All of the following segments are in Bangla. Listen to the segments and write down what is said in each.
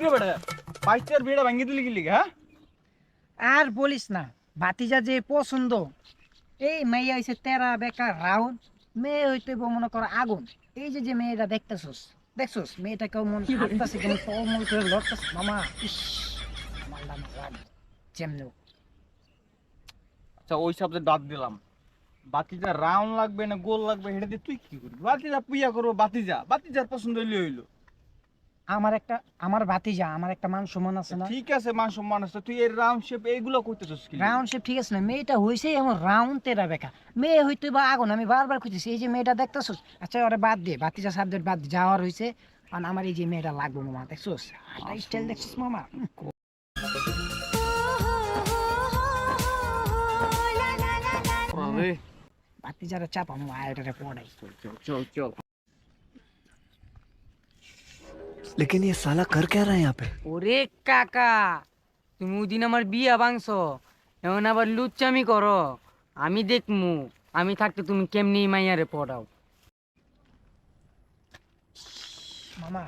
কিরে বেটা? বাইকটার বিয়েটা ভাঙিয়ে দিলি কি লিগে হ্যাঁ? আর বলিস না ভাতিজা যে পছন্দ এই মেয়ে হয়েছে তেরা বেকার রাউন্ড মেয়ে হইতে মনে করো আগুন। এই যে যে মেয়েটা দেখতেছস দেখছস? মেয়েটা কেমন হাঁটতেছে কেমন টলমল করে লড়তেছে। মামা ইস মাল্লা মাল্লা যেমনি আচ্ছা ওই বাদ দিলাম। বাতিজা রাউন্ড লাগবে না গোল লাগবে হেঁটে দিয়ে তুই কি করবি? বাতিজা পুইয়া করব বাতিজা বাতিজার পছন্দ হইলে হইল। আমার একটা আমার ভাতিজা আমার একটা মান সম্মান আছে না? ঠিক আছে মান সম্মান আছে। তুই এই রাউন্ড শেপ এইগুলো করতেছিস কি? রাউন্ড শেপ ঠিক আছে না মেয়েটা হইছে এমন রাউন্ড তেরা বেকা। মেয়ে হইতে বা আগুন আমি বারবার খুঁজেছি এই যে মেয়েটা দেখতেছস? আচ্ছা ওরে বাদ দে ভাতিজা সাবজেক্ট বাদ যাওয়ার হয়েছে আর আমার এই যে মেয়েটা লাগবে মামা দেখছস? স্টাইল দেখছিস মামা? ভাতিজারা চাপা মামা আয়টারে পড়াই। চল চল চল। लेकिन ये साला कर क्या रहा है यहाँ पे ওরে কাকা তুমি ওদিন আমার বিয়া ভাঙছো এখন আবার লুচ্চামি করো আমি দেখমু আমি থাকতে তুমি কেমনি মাইয়ারে পড়াও মামা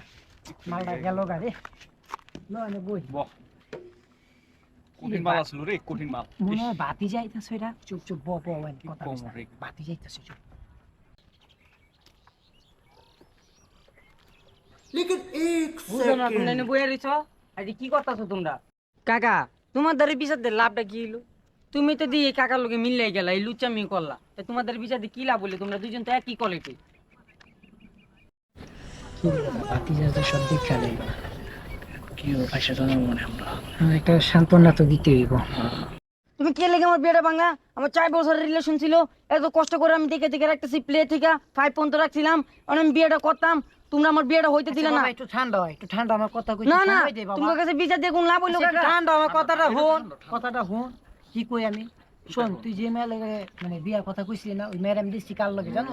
মালটা গেল গাড়ি লো আমি বই বাহ কঠিন মাল আসলো রে কঠিন মাল মনে হয় বাতি যাইতেছে এটা চুপ চুপ ব ব ওয়ান কি কথা কম বলিস না। রে। বাতি যাইতেছে চুপ বুঝো না তোমরা এনে বইয়া রইছ আর কি করতেছো তোমরা? কাকা লাভটা কি হইল? তুমি তো দিয়ে কাকার লোকে মিললে গেলা এই লুচ্চামি করলা। তা তোমার দ্বারা বিচার কি লাভ হইল? তোমরা দুজন তো একই কোয়ালিটি যাইতে সব দেব কি ভাষা তো মনে আমরা। একটা সান্ত্বনা তো দিতে হইব। তুমি কে লেগে আমার বিয়েটা ভাঙা? আমার চার বছরের রিলেশন ছিল। এত কষ্ট করে আমি দেখে দেখে রাখতেছি প্লে থেকে ফাইভ পর্যন্ত রাখছিলাম। আর আমি বিয়েটা করতাম। তোমরা আমার বিয়েটা হইতে দিলে না। একটু ঠান্ডা হয় একটু ঠান্ডা আমার কথা কই না না তোমার কাছে বিচার লাভ হইল কাকা? ঠান্ডা আমার কথাটা হন কথাটা হন। কি কই আমি? শোন তুই যে মেয়ে লাগে মানে বিয়ার কথা কইছিলি না ওই মেয়ের আমি দিচ্ছি কার লাগে জানো?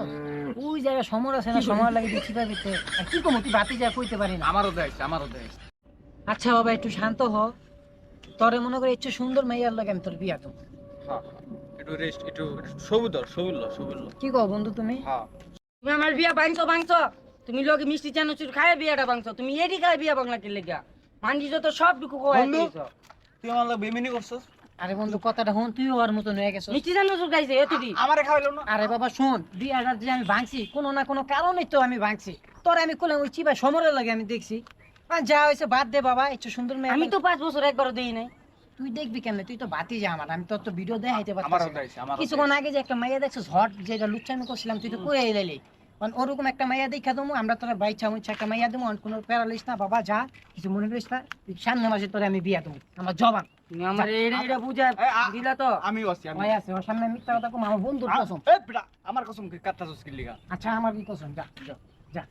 ওই জায়গায় সময় আছে না সময় লাগে দিচ্ছি ভিতরে আর কি কমো তুই বাতি যা কইতে পারি না। আমারও দেয় আমারও দেয়। আচ্ছা বাবা একটু শান্ত হ তোরে মনে করে একটু সুন্দর মেয়ের লাগে আমি তোর বিয়া দেবো। হ্যাঁ একটু রেস্ট একটু সবুদর সবুল্ল সবুল্ল। কি কও বন্ধু তুমি? হ্যাঁ। তুমি আমার বিয়া ভাঙছো ভাঙছো। তুমি লোকে মিষ্টি চানাচুর খায় বিয়াটা ভাঙছো। তুমি এডি খায় বিয়া ভাঙলা কি লেগা। মান্ডি যত সব টুকু খাওয়াই বন্ধু। তুই আমার লাগে বেমিনি করছস? আরে বন্ধু কথাটা হন তুই ওর মতন হয়ে গেছো মিষ্টি চানাচুর খাইছে এতদি আমারে খাওয়াইলো না। আরে বাবা শোন বিয়াটা যে আমি ভাঙছি কোনো না কোনো কারণে তো আমি ভাঙছি। তোর আমি কোলে ওই চিবা সমরের লাগে আমি দেখছি। যা হয়েছে বাদ দে বাবা একটু সুন্দর মেয়ে আমি তো পাঁচ বছর একবারও দেই নাই। তুই দেখবি কেমনে? তুই তো বাতি যা আমার আমি তোর তো ভিডিও দেখাইতে আমারও পারছি কিছুক্ষণ আগে যে একটা মাইয়া দেখছিস হট যেটা লুচ্চামি করছিলাম তুই তো করে এলি মানে ওরকম একটা মাইয়া দেখা দেবো আমরা তোরা বাইচা মুচ্ছা একটা মাইয়া দেবো কোনো প্যারালিস না বাবা যা কিছু মনে করিস না তুই সামনে মাসে তোরে আমি বিয়া দেবো আমার জবান। আমার এটা বুঝা দিলা তো। আমি আছি আমি মাইয়া ওর সামনে মিথ্যা কথা কম আমার বন্ধুর কসম। আমার কসম কাটতাছস কি লিগা আচ্ছা আমার কি কসম যা যা, যা।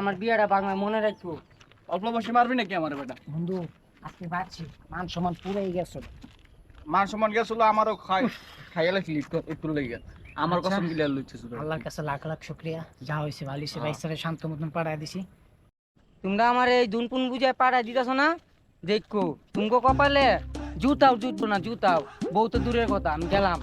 আমার বিয়াটা ভাঙা মনে রাখব। অল্প বসে মারবি নাকি আমার বেটা? বন্ধু আজকে মান সমান পুরাই গেছে। মান সম্মান গেছিল আমারও খাই খাইয়ালে একটু লেগে। আমার আচ্ছা। কসম গিলে লইছিস আল্লাহর কাছে লাখ লাখ শুক্রিয়া। যা হয়েছে ভালো হয়েছে ভাই স্যারের শান্ত মতন পাঠায় দিছি। তোমরা আমার এই দুনপুন বুঝায় পাড়া দিতেছ না? দেখো তুমকো কপালে জুতাও জুটবো না জুতাও। বউ তো দূরের কথা আমি গেলাম।